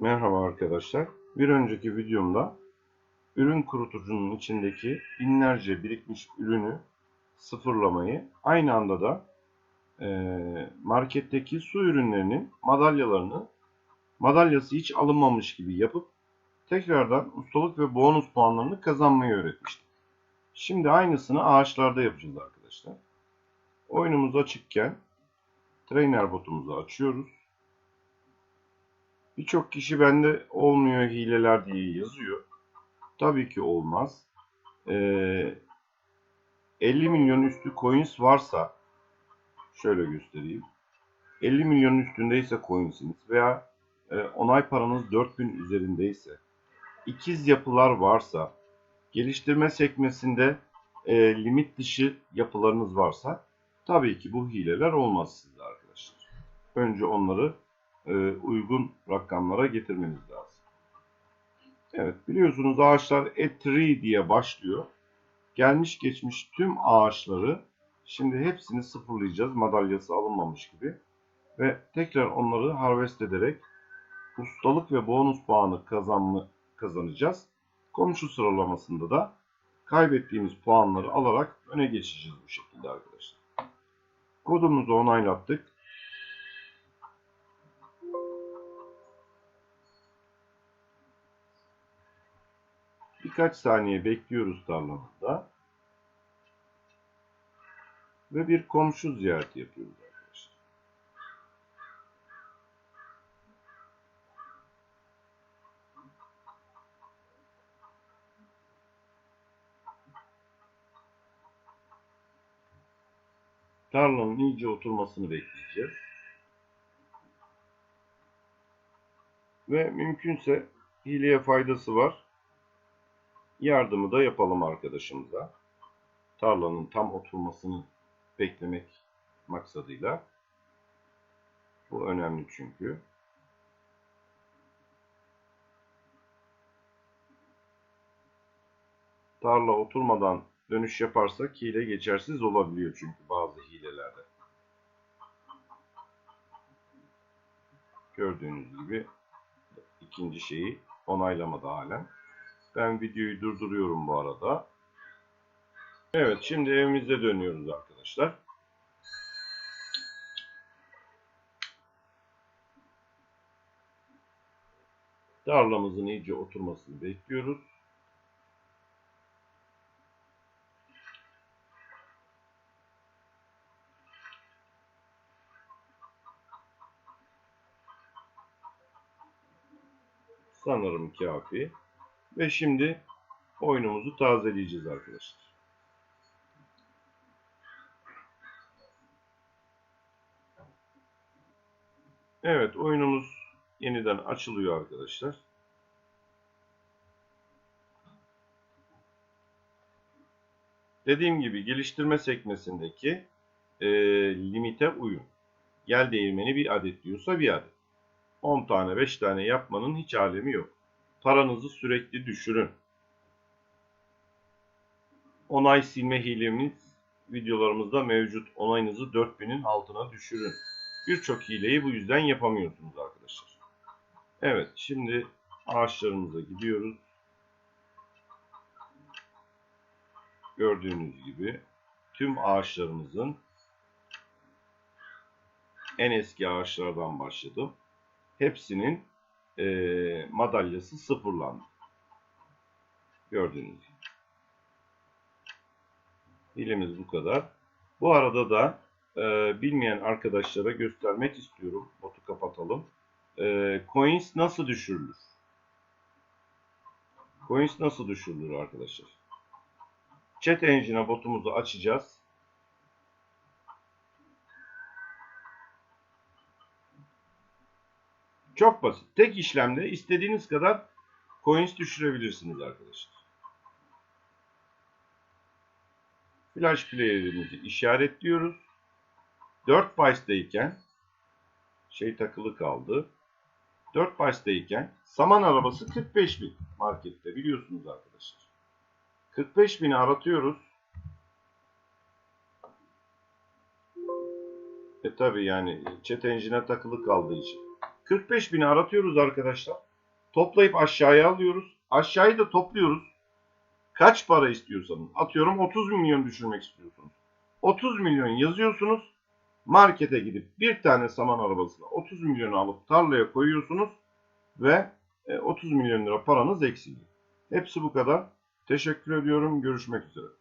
Merhaba arkadaşlar. Bir önceki videomda ürün kurutucunun içindeki binlerce birikmiş ürünü sıfırlamayı aynı anda da eee, marketteki su ürünlerinin madalyalarını madalyası hiç alınmamış gibi yapıp tekrardan ustalık ve bonus puanlarını kazanmayı öğretmiştim. Şimdi aynısını ağaçlarda yapacağız arkadaşlar. Oyunumuz açıkken trainer botumuzu açıyoruz. Birçok kişi bende olmuyor hileler diye yazıyor. Tabii ki olmaz. Ee, 50 milyon üstü coins varsa şöyle göstereyim. 50 milyonun üstündeyse coinsiniz veya e, onay paranız 4000 üzerindeyse ikiz yapılar varsa geliştirme sekmesinde e, limit dışı yapılarınız varsa tabii ki bu hileler olmaz sizde arkadaşlar. Önce onları uygun rakamlara getirmeniz lazım. Evet biliyorsunuz ağaçlar E3 diye başlıyor. Gelmiş geçmiş tüm ağaçları şimdi hepsini sıfırlayacağız madalyası alınmamış gibi. Ve tekrar onları harvest ederek ustalık ve bonus puanı kazanma, kazanacağız. Komşu sıralamasında da kaybettiğimiz puanları alarak öne geçeceğiz bu şekilde arkadaşlar. Kodumuzu onaylattık. Birkaç saniye bekliyoruz tarlamızda. Ve bir komşu ziyareti yapıyoruz arkadaşlar. Tarlanın iyice oturmasını bekleyeceğiz. Ve mümkünse hileye faydası var. Yardımı da yapalım arkadaşımıza. Tarlanın tam oturmasını beklemek maksadıyla. Bu önemli çünkü. Tarla oturmadan dönüş yaparsak hile geçersiz olabiliyor çünkü bazı hilelerde. Gördüğünüz gibi ikinci şeyi onaylamadı halen. Ben videoyu durduruyorum bu arada. Evet şimdi evimize dönüyoruz arkadaşlar. Tarlamızın iyice oturmasını bekliyoruz. Sanırım kafi. Ve şimdi oyunumuzu tazeleyeceğiz arkadaşlar. Evet oyunumuz yeniden açılıyor arkadaşlar. Dediğim gibi geliştirme sekmesindeki e, limite uyun. Gel değirmeni bir adet diyorsa bir adet. 10 tane 5 tane yapmanın hiç alemi yok. Paranızı sürekli düşürün. Onay silme hilemiz videolarımızda mevcut. Onayınızı 4000'in altına düşürün. Birçok hileyi bu yüzden yapamıyorsunuz arkadaşlar. Evet şimdi ağaçlarımıza gidiyoruz. Gördüğünüz gibi tüm ağaçlarımızın en eski ağaçlardan başladım. Hepsinin e, madalyası sıfırlandı. Gördüğünüz gibi. Hilemiz bu kadar. Bu arada da e, bilmeyen arkadaşlara göstermek istiyorum. Botu kapatalım. E, coins nasıl düşürülür? Coins nasıl düşürülür arkadaşlar? Chat Engine'a botumuzu açacağız. Çok basit. Tek işlemde istediğiniz kadar coins düşürebilirsiniz arkadaşlar. Flash player'imizi işaretliyoruz. 4 byte'dayken şey takılı kaldı. 4 byte'dayken saman arabası 45 bin markette biliyorsunuz arkadaşlar. 45 bini aratıyoruz. E tabi yani chat engine'e takılı kaldığı için. 45 bini aratıyoruz arkadaşlar. Toplayıp aşağıya alıyoruz. Aşağıyı da topluyoruz. Kaç para istiyorsanız. Atıyorum 30 milyon düşürmek istiyorsunuz. 30 milyon yazıyorsunuz. Markete gidip bir tane saman arabasına 30 milyonu alıp tarlaya koyuyorsunuz. Ve e, 30 milyon lira paranız eksiliyor. Hepsi bu kadar. Teşekkür ediyorum. Görüşmek üzere.